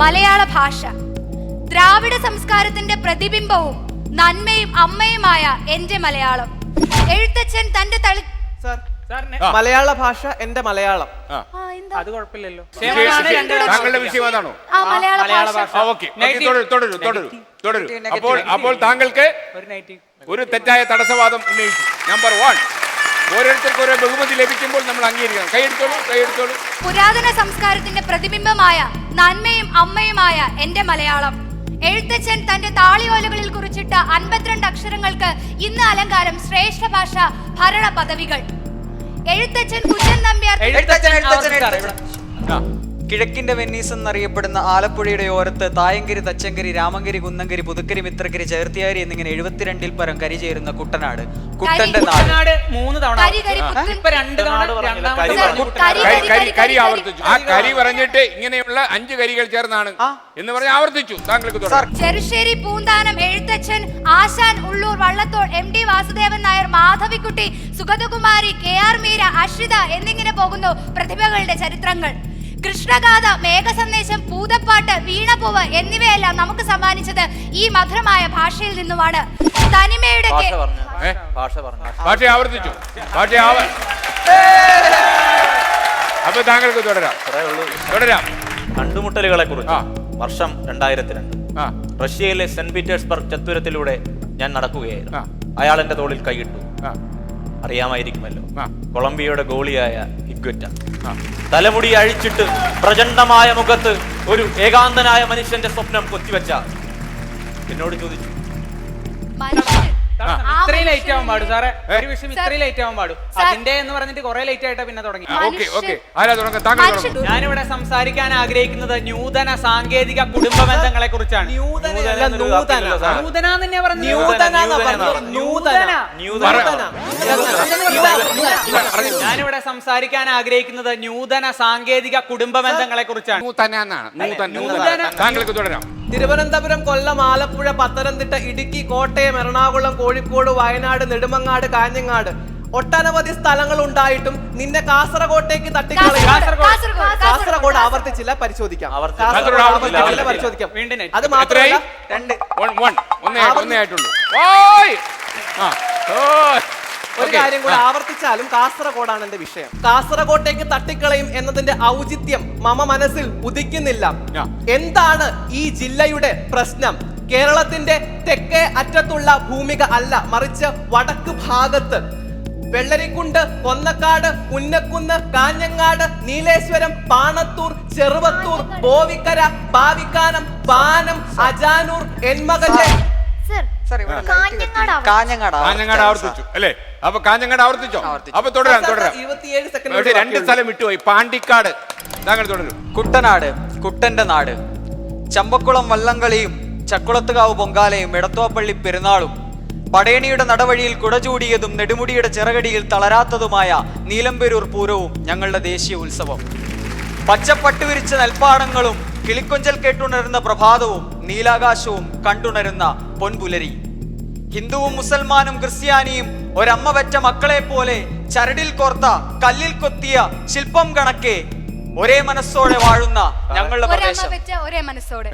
മലയാള ഭാഷ. ദ്രാവിഡ സംസ്കാരത്തിന്റെ പ്രതിബിംബവും നന്മയും അമ്മയുമായ എന്റെ മലയാളം. എഴുത്തച്ഛൻ തന്റെ തളി മലയാള ഭാഷ എന്റെ മലയാളം. അത് കുഴപ്പമില്ലല്ലോ. താങ്കളുടെ വിഷയം അതാണോ. തുടരും തുടരും തുടരും. അപ്പോൾ അപ്പോൾ താങ്കൾക്ക് ഒരു നൈറ്റ് ഒരു തെറ്റായ തടസ്സവാദം ഉന്നയിച്ചു. നമ്പർ വൺ ഓരോരുത്തർക്ക് ഓരോ ബഹുമതി ലഭിക്കുമ്പോൾ നമ്മൾ അംഗീകരിക്കണം. കൈയെടുത്തോളൂ കൈയെടുത്തോളൂ പുരാതന സംസ്കാരത്തിന്റെ പ്രതിബിംബമായ നന്മയും അമ്മയുമായ എന്റെ മലയാളം. എഴുത്തച്ഛൻ തന്റെ താളിയോലകളിൽ കുറിച്ചിട്ട അൻപത്തിരണ്ട് അക്ഷരങ്ങൾക്ക് ഇന്ന് അലങ്കാരം ശ്രേഷ്ഠ ഭാഷ ഭരണ പദവികൾ എഴുത്തച്ഛൻ കുഞ്ഞൻ നമ്പ്യാർ കിഴക്കിന്റെ വെന്നീസ് എന്നറിയപ്പെടുന്ന ആലപ്പുഴയുടെ ഓരത്ത് തായങ്കരി തച്ചങ്കരി രാമങ്കരി കുന്നങ്കരി പുതുക്കരി മിത്രക്കരി ചേർത്തിയാരി എന്നിങ്ങനെ എഴുപത്തിരണ്ടിൽ പരം കരി ചേരുന്ന കുട്ടനാട്. കുട്ടന്റെ നാട്. മൂന്ന് തവണ ഇപ്പൊ രണ്ട് തവണ രണ്ടാമത്തെ കരി തവണ കുട്ടനാട്. കരി, കരി കരി കരി ആവർത്തിച്ചു. ആ കരി കരി പറഞ്ഞിട്ട് ഇങ്ങനെയുള്ള അഞ്ച് കരികൾ ചേർന്നാണ് എന്ന് പറഞ്ഞ് ആവർത്തിച്ചു. താങ്കൾക്ക് തുടരാം Cherusseri Poonthanam Ezhuthachan Asan Ulloor Vallathol M D Vasudevan Nair Madhavikutty Sugathakumari K R Meera Ashritha എന്നിങ്ങനെ പോകുന്നു പ്രതിഭകളുടെ ചരിത്രങ്ങൾ. കൃഷ്ണഗാഥ മേഘസന്ദേശം പൂതപ്പാട്ട് വീണപ്പൂവ് എന്നിവയെല്ലാം നമുക്ക് സമ്മാനിച്ചത് ഈ മധുരമായ ഭാഷയിൽ നിന്നുമാണ്. തനിമയുടെ ഭാഷ പറഞ്ഞു? ഭാഷ പറഞ്ഞു? ഭാഷ ആവർത്തിച്ചു. ഭാഷ ആവ അപ്പൊ താങ്കൾക്ക് തുടരാം. അത്രേ ഉള്ളൂ. തുടരാം. കണ്ടുമുട്ടലുകളെ കുറിച്ച് ആ. വർഷം രണ്ടായിരത്തി രണ്ട് ആ. റഷ്യയിലെ സെന്റ് പീറ്റേഴ്സ്ബർഗ് ചത്തുരത്തിലൂടെ ഞാൻ നടക്കുകയായിരുന്നു. ആ. അയാൾ എന്റെ തോളിൽ കൈയിട്ടു. ആ. അറിയാമായിരിക്കുമല്ലോ. ആ. കൊളംബിയയുടെ ഗോളിയായ ഇഗ്വറ്റ ആ. തലമുടി അഴിച്ചിട്ട് പ്രചണ്ഡമായ മുഖത്ത് ഒരു ഏകാന്തനായ മനുഷ്യന്റെ സ്വപ്നം കൊത്തിവെച്ച എന്നോട് ചോദിച്ചു. ഇത്രയും ലേറ്റ് ആവാൻ പാടും. സാറേ ഒരു വിഷയം സാർ. ഇത്രയും ലേറ്റ് ആവാൻ പാടും. സാർ. അതിന്റെ എന്ന് പറഞ്ഞിട്ട് കുറെ ലൈറ്റ് ആയിട്ടാ പിന്നെ തുടങ്ങി. ഞാനിവിടെ സംസാരിക്കാൻ ആഗ്രഹിക്കുന്നത് നൂതന സാങ്കേതിക കുടുംബ ബന്ധങ്ങളെ കുറിച്ചാണ്. നൂതന നൂതന. നൂതന ഞാനിവിടെ സംസാരിക്കാൻ ആഗ്രഹിക്കുന്നത് നൂതന സാങ്കേതിക കുടുംബ ബന്ധങ്ങളെ കുറിച്ചാണ്. താങ്കൾക്ക് തുടരാം. തിരുവനന്തപുരം കൊല്ലം ആലപ്പുഴ പത്തനംതിട്ട ഇടുക്കി കോട്ടയം എറണാകുളം കോഴിക്കോട് വയനാട് നെടുമങ്ങാട് കാഞ്ഞങ്ങാട്. ഒട്ടനവധി സ്ഥലങ്ങൾ ഉണ്ടായിട്ടും നിന്നെ കാസർഗോട്ടേക്ക് തട്ടിക്കളയും കാസർഗോഡ്, ആവർത്തിച്ചില്ല പരിശോധിക്കാം. ആവർത്തിച്ചില്ല. പരിശോധിക്കാം. അത് മാത്രമേ എത്രയായി? ഒരു. കാര്യം കൂടെ ആവർത്തിച്ചാലും കാസർഗോഡാണ് എന്റെ വിഷയം. കാസർഗോട്ടേക്ക് തട്ടിക്കളയും എന്നതിന്റെ ഔചിത്യം മമ മനസ്സിൽ ഉദിക്കുന്നില്ല. എന്താണ് ഈ ജില്ലയുടെ പ്രശ്നം? കേരളത്തിന്റെ തെക്കേ അറ്റത്തുള്ള ഭൂമിക അല്ല മറിച്ച് വടക്ക് ഭാഗത്ത്. വെള്ളരിക്കുണ്ട് കൊന്നക്കാട് പുന്നക്കുന്ന് കാഞ്ഞങ്ങാട് നീലേശ്വരം പാണത്തൂർ ചെറുവത്തൂർ ബോവിക്കര ബാവിക്കാനം പാനം അജാനൂർ എന്മകല്ലെ ഇവിടെ കാഞ്ഞങ്ങാട് ആവർത്തിച്ചു. കാഞ്ഞങ്ങാട് കാഞ്ഞങ്ങാട് ആവർത്തിച്ചു. അല്ലേ? അപ്പൊ കാഞ്ഞങ്ങാട് ആവർത്തിച്ചോ. അപ്പൊ തുടരാം തുടരാം. പക്ഷേ രണ്ട് സ്ഥലം വിട്ടുപോയി. പാണ്ടിക്കാട്. താങ്കൾ തുടരും. കുട്ടനാട് കുട്ടന്റെ നാട്. ചമ്പക്കുളം വള്ളംകളിയും ചക്കുളത്തുകാവ് പൊങ്കാലയും എടത്തോപ്പള്ളി പെരുന്നാളും. പടയണിയുടെ നടവഴിയിൽ കുടചൂടിയതും നെടുമുടിയുടെ ചിറകടിയിൽ തളരാത്തതുമായ നീലംപെരൂർ പൂരവും ഞങ്ങളുടെ ദേശീയ ഉത്സവം. പച്ചപ്പട്ടുവിരിച്ച നെൽപ്പാടങ്ങളും കിളിക്കൊഞ്ചൽ കേട്ടുണരുന്ന പ്രഭാതവും നീലാകാശവും കണ്ടുണരുന്ന പൊൻപുലരി. ഹിന്ദുവും മുസൽമാനും ക്രിസ്ത്യാനിയും ഒരമ്മ വെച്ച മക്കളെ പോലെ ചരടിൽ കോർത്ത കല്ലിൽ കൊത്തിയ ശില്പം കണക്കെ ഒരേ മനസ്സോടെ വാഴുന്ന ഞങ്ങളുടെ ഒരമ്മ പ്രദേശം. ഒരേ മനസ്സോടെ.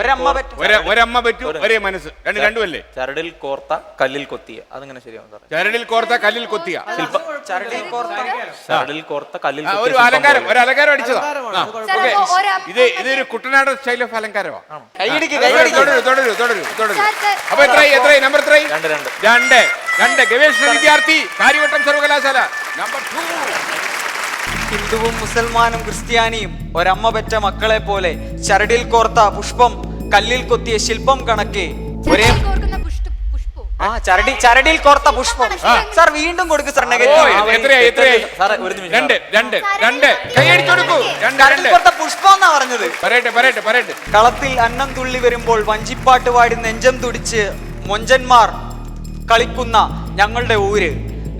ഒരമ്മ പറ്റു ഒരമ്മ പറ്റൂ ഒരേ മനസ്സ്. രണ്ട് രണ്ടുമല്ലേ? ചരടിൽ കോർത്ത കല്ലിൽ കൊത്തിയ. അതിങ്ങനെ ശരിയാവും സാറേ? ചരടിൽ കോർത്ത കല്ലിൽ കൊത്തിയ. ചരടിൽ കോർത്ത ചരടിൽ കോർത്ത കല്ലിൽ കൊത്തിയ ഒരു അലങ്കാരം ഒരു അലങ്കാരം അടിച്ചതാ. ഇത് ഇതൊരു കുട്ടനാട് സ്റ്റൈൽ ഓഫ് അലങ്കാരമാണ് തുടരൂ തുടരൂ തുടരൂ തുടരൂ അപ്പൊ എത്രയായി എത്രയായി നമ്പർ എത്രയായി രണ്ട് രണ്ട്. രണ്ട്. രണ്ട്. ഗവേഷണ വിദ്യാർത്ഥി കാര്യവട്ടം സർവകലാശാല. നമ്പർ ടു ഹിന്ദുവും മുസൽമാനും ക്രിസ്ത്യാനിയും ഒരമ്മ പെറ്റ മക്കളെ പോലെ ചരടിൽ കോർത്ത പുഷ്പം കല്ലിൽ കൊത്തിയ ശില്പം കണക്കെ ഒരേ കോർക്കുന്ന പുഷ്പ- ആ ചരടി ചരടിൽ കോർത്ത പുഷ്പം. സാർ വീണ്ടും കൊടുക്ക് സാർ ഓ നെഗറ്റീവ് എത്രയായി എത്രയായി ഒരു നിമിഷം. രണ്ട് രണ്ട് രണ്ട്. കൈയടിച്ചു കൊടുക്കൂ. രണ്ട് കോർത്ത പുഷ്പം എന്നാ പറഞ്ഞത്. പറയട്ടെ പറയട്ടെ പറയട്ടെ. കളത്തിൽ അന്നം തുള്ളി വരുമ്പോൾ വഞ്ചിപ്പാട്ട് പാടി നെഞ്ചം തുടിച്ച് മൊഞ്ചന്മാർ കളിക്കുന്ന ഞങ്ങളുടെ ഊര്.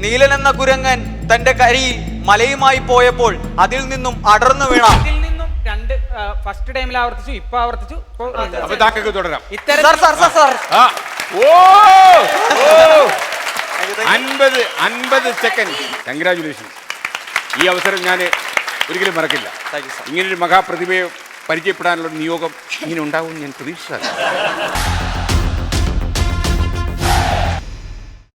നീലൻ എന്ന കുരങ്ങൻ തന്റെ കരിയിൽ മലയുമായി പോയപ്പോൾ അതിൽ നിന്നും അടർന്നു വീണ ഇതിൽ നിന്നും രണ്ട് ഫസ്റ്റ് ടൈമിൽ ആവർത്തിച്ചു ഇപ്പൊ ആവർത്തിച്ചു. ഇപ്പൊ അപ്പൊ താങ്കൾക്ക് തുടരാം. ഇത്തരത്തിൽ സാർ സാർ സാർ സാർ. ആ. ഓ ഓ. അൻപത് അൻപത് സെക്കൻഡ് കൺഗ്രാചുലേഷൻ ഈ അവസരം ഞാൻ ഒരിക്കലും മറക്കില്ല. Thank you, sir. ഇങ്ങനൊരു മഹാപ്രതിഭയെ പരിചയപ്പെടാനുള്ള ഒരു നിയോഗം ഇങ്ങനെ ഉണ്ടാവും ഞാൻ പ്രതീക്ഷിച്ചതല്ല